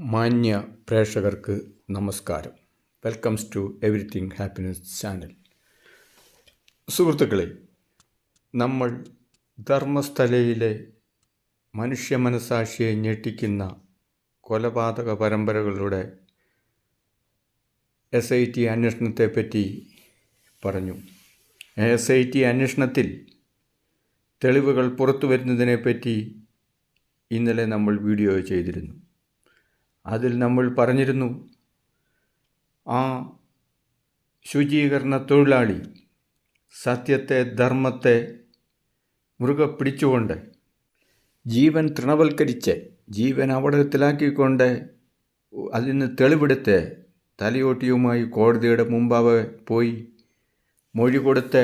മാന്യ പ്രേക്ഷകർക്ക് നമസ്കാരം. Welcomes to everything happiness channel സുഹൃത്തുക്കളെ നമ്മൾ ധർമ്മസ്ഥലയിലെ മനുഷ്യ മനസാക്ഷിയെ ഞെട്ടിക്കുന്ന കൊലപാതക പരമ്പരകളുടെ എസ് ഐ ടി അന്വേഷണത്തെപ്പറ്റി പറഞ്ഞു. എസ് ഐ ടി അന്വേഷണത്തിൽ തെളിവുകൾ പുറത്തു വരുന്നതിനെപ്പറ്റി ഇന്നലെ നമ്മൾ വീഡിയോ ചെയ്തിരുന്നു. അതിൽ നമ്മൾ പറഞ്ഞിരുന്നു. ആ ശുചീകരണ തൊഴിലാളി സത്യത്തെ ധർമ്മത്തെ മുറുകെ പിടിച്ചുകൊണ്ട് ജീവൻ തൃണവൽക്കരിച്ച് ജീവൻ അപകടത്തിലാക്കിക്കൊണ്ട് അതിന് തെളിവെടുത്ത് തലയോട്ടിയുമായി കോടതിയുടെ മുമ്പാകെ പോയി മൊഴി കൊടുത്ത്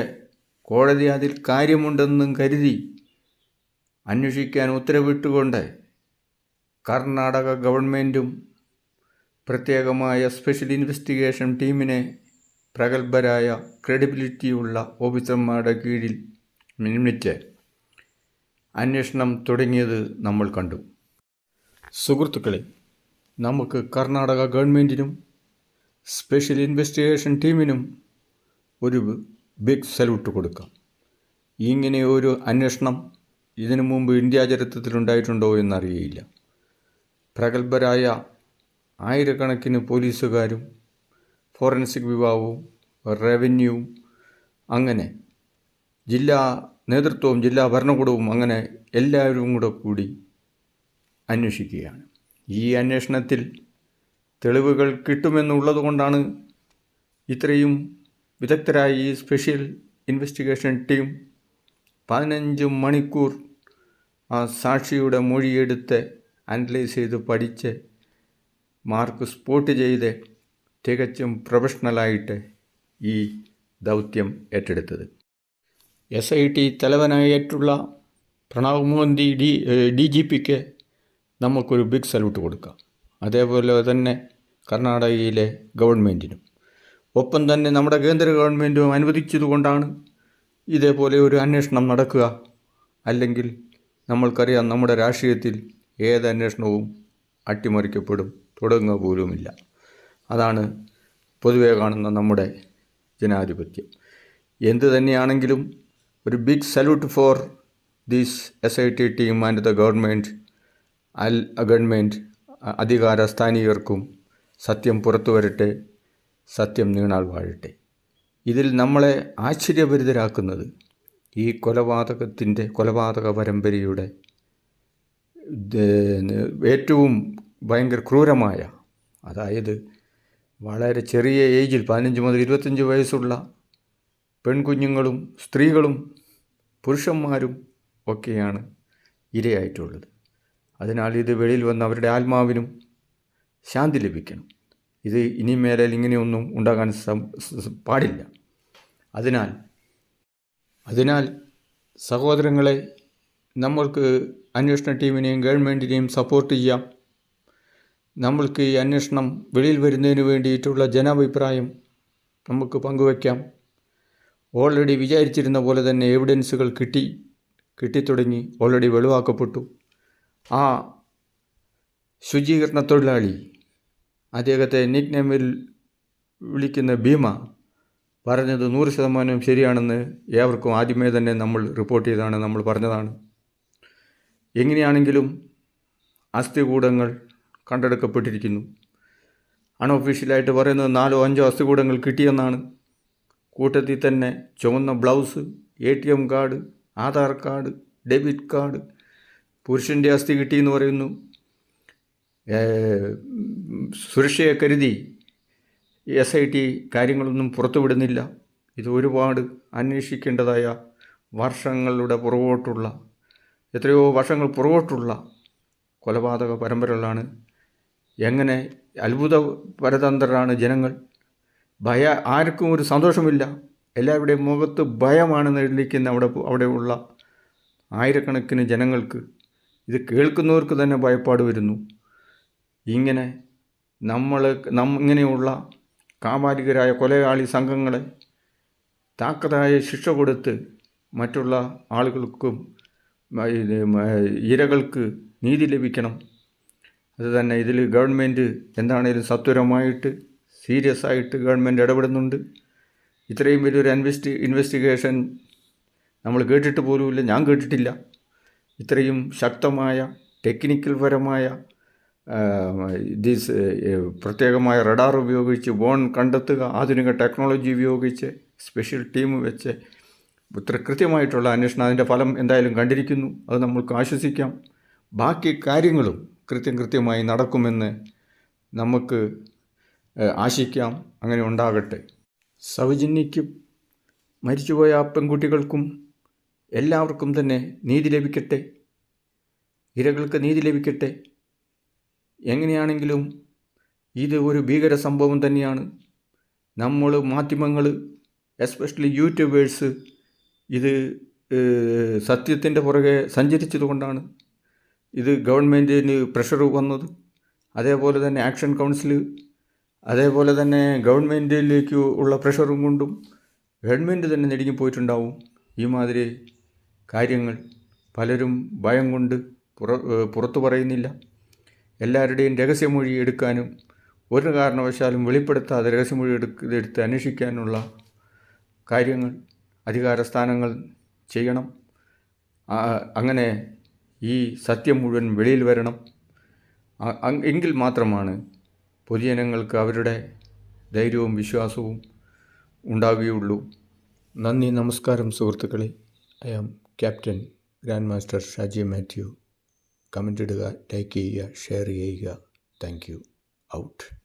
കോടതി അതിൽ കാര്യമുണ്ടെന്നും കരുതി അന്വേഷിക്കാൻ ഉത്തരവിട്ടുകൊണ്ട് കർണാടക ഗവൺമെന്റും പ്രത്യേകമായ സ്പെഷ്യൽ ഇൻവെസ്റ്റിഗേഷൻ ടീമിനെ പ്രഗത്ഭരായ ക്രെഡിബിലിറ്റിയുള്ള ഓഫീസർമാരുടെ കീഴിൽ നിയമിച്ച് അന്വേഷണം തുടങ്ങിയത് നമ്മൾ കണ്ടു. സുഹൃത്തുക്കളെ നമുക്ക് കർണാടക ഗവൺമെന്റിനും സ്പെഷ്യൽ ഇൻവെസ്റ്റിഗേഷൻ ടീമിനും ഒരു ബിഗ് സല്യൂട്ട് കൊടുക്കാം. ഇങ്ങനെ ഒരു അന്വേഷണം ഇതിനു മുമ്പ് ഇന്ത്യ ചരിത്രത്തിലുണ്ടായിട്ടുണ്ടോ എന്നറിയില്ല പ്രഗത്ഭരായ ആയിരക്കണക്കിന് പോലീസുകാരും ഫോറൻസിക് വിഭാഗവും റവന്യൂവും അങ്ങനെ ജില്ലാ നേതൃത്വവും ജില്ലാ ഭരണകൂടവും അങ്ങനെ എല്ലാവരും കൂടെ കൂടി അന്വേഷിക്കുകയാണ്. ഈ അന്വേഷണത്തിൽ തെളിവുകൾ കിട്ടുമെന്നുള്ളത് കൊണ്ടാണ് ഇത്രയും വിദഗ്ധരായ ഈ സ്പെഷ്യൽ ഇൻവെസ്റ്റിഗേഷൻ ടീം പതിനഞ്ച് മണിക്കൂർ ആ സാക്ഷിയുടെ മൊഴിയെടുത്ത് അനലൈസ് ചെയ്ത് പഠിച്ച് മാർക്ക് സ്പോട്ട് ചെയ്ത് തികച്ചും പ്രൊഫഷണലായിട്ട് ഈ ദൗത്യം ഏറ്റെടുത്തത്. S I T തലവനായിട്ടുള്ള Pranav Mohanty D D G പിക്ക് നമുക്കൊരു ബിഗ് സല്യൂട്ട് കൊടുക്കാം. അതേപോലെ തന്നെ കർണാടകയിലെ ഗവൺമെന്റിനും ഒപ്പം തന്നെ നമ്മുടെ കേന്ദ്ര ഗവൺമെന്റും അനുവദിച്ചതുകൊണ്ടാണ് ഇതേപോലെ ഒരു അന്വേഷണം നടക്കുക. അല്ലെങ്കിൽ നമ്മൾക്കറിയാം നമ്മുടെ രാഷ്ട്രീയത്തിൽ ഏത് അന്വേഷണവും അട്ടിമറിക്കപ്പെടും തുടങ്ങുക പോലുമില്ല അതാണ് പൊതുവേ കാണുന്ന നമ്മുടെ ജനാധിപത്യം. എന്തു തന്നെയാണെങ്കിലും ഒരു big salute for these S I T team and the government Al government അധികാര സ്ഥാനീയർക്കും സത്യം പുറത്തു വരട്ടെ സത്യം നീണാൾ വാഴട്ടെ. ഇതിൽ നമ്മളെ ആശ്ചര്യഭരിതരാക്കുന്നത് ഈ കൊലപാതകത്തിന്റെ കൊലപാതക പരമ്പരയുടെ ഏറ്റവും ഭയങ്കര ക്രൂരമായ അതായത് വളരെ ചെറിയ ഏജിൽ പതിനഞ്ച് മുതൽ ഇരുപത്തഞ്ച് വയസ്സുള്ള പെൺകുഞ്ഞുങ്ങളും സ്ത്രീകളും പുരുഷന്മാരും ഒക്കെയാണ് ഇരയായിട്ടുള്ളത്. അതിനാൽ ഇത് വെളിയിൽ വന്ന് അവരുടെ ആത്മാവിനും ശാന്തി ലഭിക്കണം. ഇത് ഇനി മേലെ ഇങ്ങനെയൊന്നും ഉണ്ടാകാൻ പാടില്ല. അതിനാൽ അതിനാൽ സഹോദരങ്ങളെ നമ്മൾക്ക് അന്വേഷണ ടീമിനെയും ഗവൺമെന്റിനെയും സപ്പോർട്ട് ചെയ്യാം. നമ്മൾക്ക് ഈ അന്വേഷണം വെളിയിൽ വരുന്നതിന് വേണ്ടിയിട്ടുള്ള ജനാഭിപ്രായം നമുക്ക് പങ്കുവയ്ക്കാം. ഓൾറെഡി വിചാരിച്ചിരുന്ന പോലെ തന്നെ എവിഡൻസുകൾ കിട്ടി കിട്ടിത്തുടങ്ങി ഓൾറെഡി വെളിവാക്കപ്പെട്ടു. ആ ശുചീകരണ തൊഴിലാളി അദ്ദേഹത്തെ നിക് നെയിമിൽ വിളിക്കുന്ന ഭീമ പറഞ്ഞത് നൂറ് ശതമാനം ശരിയാണെന്ന് ഏവർക്കും ആദ്യമേ തന്നെ നമ്മൾ റിപ്പോർട്ട് ചെയ്താണ് നമ്മൾ പറഞ്ഞതാണ്. എങ്ങനെയാണെങ്കിലും അസ്ഥികൂടങ്ങൾ കണ്ടെടുക്കപ്പെട്ടിരിക്കുന്നു. അൺഒഫീഷ്യലായിട്ട് പറയുന്നത് നാലോ അഞ്ചോ അസ്ഥികൂടങ്ങൾ കിട്ടിയെന്നാണ്. കൂട്ടത്തിൽ തന്നെ ചുവന്ന blouse A T M card Aadhaar card debit card പുരുഷന്റെ അസ്ഥി കിട്ടിയെന്ന് പറയുന്നു. സുരക്ഷയെ കരുതി എസ് ഐ ടി കാര്യങ്ങളൊന്നും പുറത്തുവിടുന്നില്ല. ഇത് ഒരുപാട് അന്വേഷിക്കേണ്ടതായ വർഷങ്ങളുടെ പുറകോട്ടുള്ള എത്രയോ വർഷങ്ങൾ പുറകോട്ടുള്ള കൊലപാതക പരമ്പരകളാണ്. എങ്ങനെ അത്ഭുത പരതന്ത്രരാണ് ജനങ്ങൾ. ഭയ ആർക്കും ഒരു സന്തോഷമില്ല. എല്ലാവരുടെയും മുഖത്ത് ഭയമാണ് നെല്ലിക്കുന്ന അവിടെ അവിടെയുള്ള ആയിരക്കണക്കിന് ജനങ്ങൾക്ക് ഇത് കേൾക്കുന്നവർക്ക് തന്നെ ഭയപ്പാട് വരുന്നു. ഇങ്ങനെ നമ്മൾ നമ്മ ഇങ്ങനെയുള്ള കാമാരികരായ കൊലയാളി സംഘങ്ങളെ താക്കതായ ശിക്ഷ കൊടുത്ത് മറ്റുള്ള ആളുകൾക്കും ഇരകൾക്ക് നീതി ലഭിക്കണം. അത് തന്നെ ഇതിൽ ഗവൺമെന്റ് എന്താണേലും സത്വരമായിട്ട് സീരിയസ് ആയിട്ട് ഗവൺമെന്റ് ഇടപെടുന്നുണ്ട്. ഇത്രയും വലിയൊരു അൻവെസ്റ്റി ഇൻവെസ്റ്റിഗേഷൻ നമ്മൾ കേട്ടിട്ട് പോലുമില്ല ഞാൻ കേട്ടിട്ടില്ല. ഇത്രയും ശക്തമായ ടെക്നിക്കൽ പരമായ ദീസ് പ്രത്യേകമായ റഡാർ ഉപയോഗിച്ച് ബോൺ കണ്ടെത്തുക ആധുനിക ടെക്നോളജി ഉപയോഗിച്ച് സ്പെഷ്യൽ ടീം വെച്ച് ഇത്ര കൃത്യമായിട്ടുള്ള അന്വേഷണം അതിന്റെ ഫലം എന്തായാലും കണ്ടിരിക്കുന്നു. അത് നമ്മൾക്ക് ആശ്വസിക്കാം. ബാക്കി കാര്യങ്ങളും കൃത്യം കൃത്യമായി നടക്കുമെന്ന് നമുക്ക് ആശിക്കാം. അങ്ങനെ ഉണ്ടാകട്ടെ. സൗജന്യയ്ക്കും മരിച്ചുപോയ ആ പെൺകുട്ടികൾക്കും എല്ലാവർക്കും തന്നെ നീതി ലഭിക്കട്ടെ. ഇരകൾക്ക് നീതി ലഭിക്കട്ടെ. എങ്ങനെയാണെങ്കിലും ഇത് ഒരു ഭീകര സംഭവം തന്നെയാണ്. നമ്മൾ മാധ്യമങ്ങൾ എസ്പെഷ്യലി യൂട്യൂബേഴ്സ് ഇത് സത്യത്തിന്റെ പുറകെ സഞ്ചരിച്ചതുകൊണ്ടാണ് ഇത് ഗവൺമെന്റിന് പ്രഷർ വന്നത്. അതേപോലെ തന്നെ ആക്ഷൻ കൗൺസിൽ അതേപോലെ തന്നെ ഗവൺമെന്റിലേക്ക് ഉള്ള പ്രഷറും കൊണ്ടും ഗവൺമെന്റ് തന്നെ നെടുങ്ങിപ്പോയിട്ടുണ്ടാവും ഈ മാതിരി കാര്യങ്ങൾ പലരും ഭയം കൊണ്ട് പുറ പുറത്തു പറയുന്നില്ല. എല്ലാവരുടെയും രഹസ്യമൊഴി എടുക്കാനും ഒരു കാരണവശാലും വെളിപ്പെടുത്താതെ രഹസ്യമൊഴി എടുത്ത് എടുത്ത് അന്വേഷിക്കാനുള്ള കാര്യങ്ങൾ അധികാര സ്ഥാനങ്ങൾ ചെയ്യണം അങ്ങനെ ഈ സത്യം മുഴുവൻ വെളിയിൽ വരണം. എങ്കിൽ മാത്രമാണ് പൊതുജനങ്ങൾക്ക് അവരുടെ ധൈര്യവും വിശ്വാസവും ഉണ്ടാകുകയുള്ളൂ നന്ദി നമസ്കാരം സുഹൃത്തുക്കളെ. I am captain grand master Shaji Mathew. Comment ഇടുക ലൈക്ക് ചെയ്യുക ഷെയർ ചെയ്യുക. Thank you. ഔട്ട്.